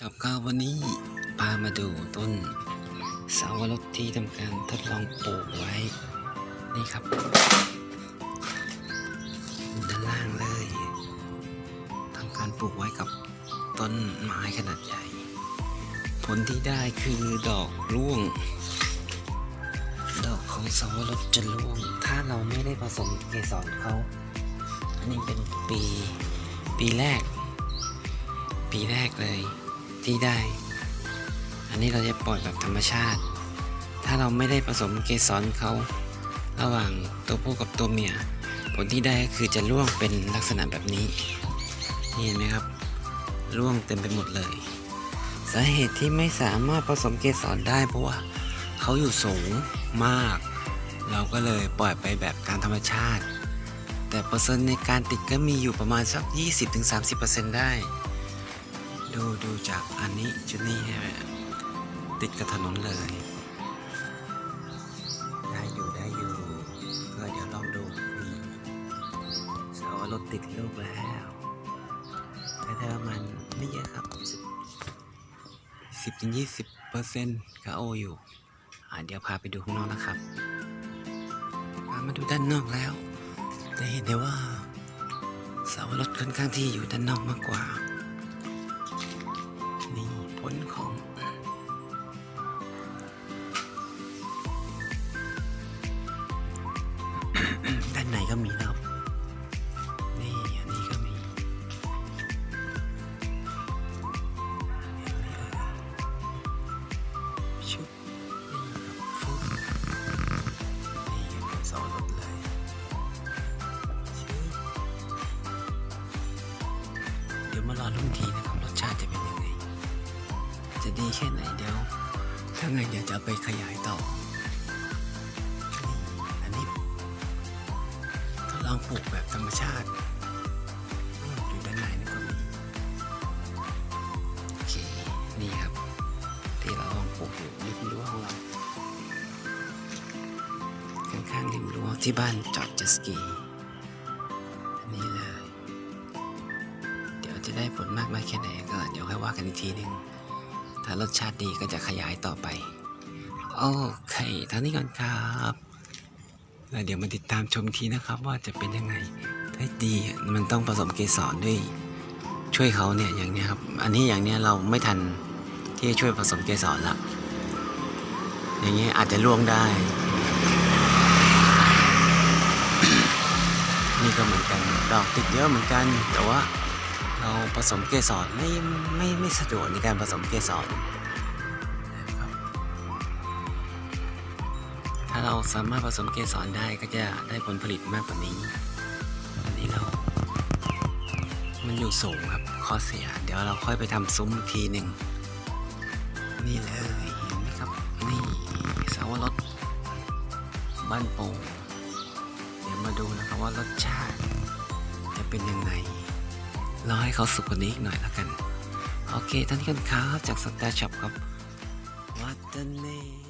จบข่าววันนี้พามาดูต้นสาวรสที่ทำการทดลองปลูกไว้ นี่ครับ ด้านล่างเลยทำการปลูกไว้กับต้นไม้ขนาดใหญ่ ผลที่ได้คือดอกร่วง ดอกของสาวรสจะร่วง ถ้าเราไม่ได้ผสมเกสรเขา อันนี้เป็นปีปีแรก ปีแรกเลย ที่ได้ อันนี้เราจะปล่อยแบบธรรมชาติ ถ้าเราไม่ได้ผสมเกสรเขาระหว่างตัวผู้กับตัวเมีย ผลที่ได้ก็คือจะร่วงเป็นลักษณะแบบนี้ นี่เห็นไหมครับ ร่วงเต็มไปหมดเลย สาเหตุที่ไม่สามารถผสมเกสรได้เพราะว่าเขาอยู่สูงมาก เราก็เลยปล่อยไปแบบการธรรมชาติ แต่เปอร์เซ็นต์ในการติดก็มีอยู่ประมาณสัก 20-30%ได้ ดูดูจากอันนี้ชุดนี้ใช่ไหมติดกับถนนเลย ได้อยู่ได้อยู่ ก็เดี๋ยวลองดูนี่สาวรถติดลูกแล้วแต่ได้ประมาณไม่เยอะครับสิบถึงยี่สิบเปอร์เซ็นต์ก็โออยู่อ่าเดี๋ยวพาไปดูข้างนอกนะครับพามาดูด้านนอกแล้วจะเห็นได้ว่าสาวรถค่อนข้างที่อยู่ด้านนอกมากกว่านี่ผ ลของด้านในก็มีนะครับ นี่อันนี้ก็มีเห็นไหมเอ่ยชุบนี่ครับฟุบนี่เป็นสองรสเลยชุบเดี๋ยวมารอรุ่นทีนะครับ รสชาติจะเป็น จะดีแค่ไหนเดี๋ยวถ้าไงเดี๋ยวจะไปขยายต่อ อันนี้ทดลองปลูกแบบธรรมชาติอยู่ด้านในนี่ก็มีโอเค นี่ครับ ที่เราลองปลูกอยู่ริมรั้วของเราข้างๆริมรั้วที่บ้านจอดเจตสกีนี่เลยเดี๋ยวจะได้ผลมากน้อยแค่ไหนก็เดี๋ยวค่อยว่ากันอีกทีหนึง ถ้ารสชาติดีก็จะขยายต่อไป โอเคเท่านี้ก่อนครับแล้วเดี๋ยวมาติดตามชมทีนะครับว่าจะเป็นยังไงถ้าดีมันต้องผสมเกสรด้วย ช่วยเขาเนี่ยอย่างเนี้ยครับ อันนี้อย่างเนี้ยเราไม่ทันที่จะช่วยผสมเกสรละอย่างเงี้ยอาจจะล่วงได้ นี่ก็เหมือนกัน ดอกติดเยอะเหมือนกันแต่ว่า เราผสมเกสรไม่ไม่ไม่สะดวกในการผสมเกสรถ้าเราสามารถผสมเกสรได้ก็จะได้ผลผลิตมากกว่านี้อันนี้เรา มันอยู่สูงครับข้อเสีย เดี๋ยวเราค่อยไปทำซุ้มทีหนึ่งนี่เลยเห็นไหมครับ นี่สาวรสบ้านโป่งเดี๋ยวมาดูนะครับว่ารสชาติจะเป็นยังไง รอให้เขาสุกกว่านี้อีกหน่อยแล้วกัน โอเคท่านนี้กันครับจากสตาร์ช็อปครับวัตเตอร์เน่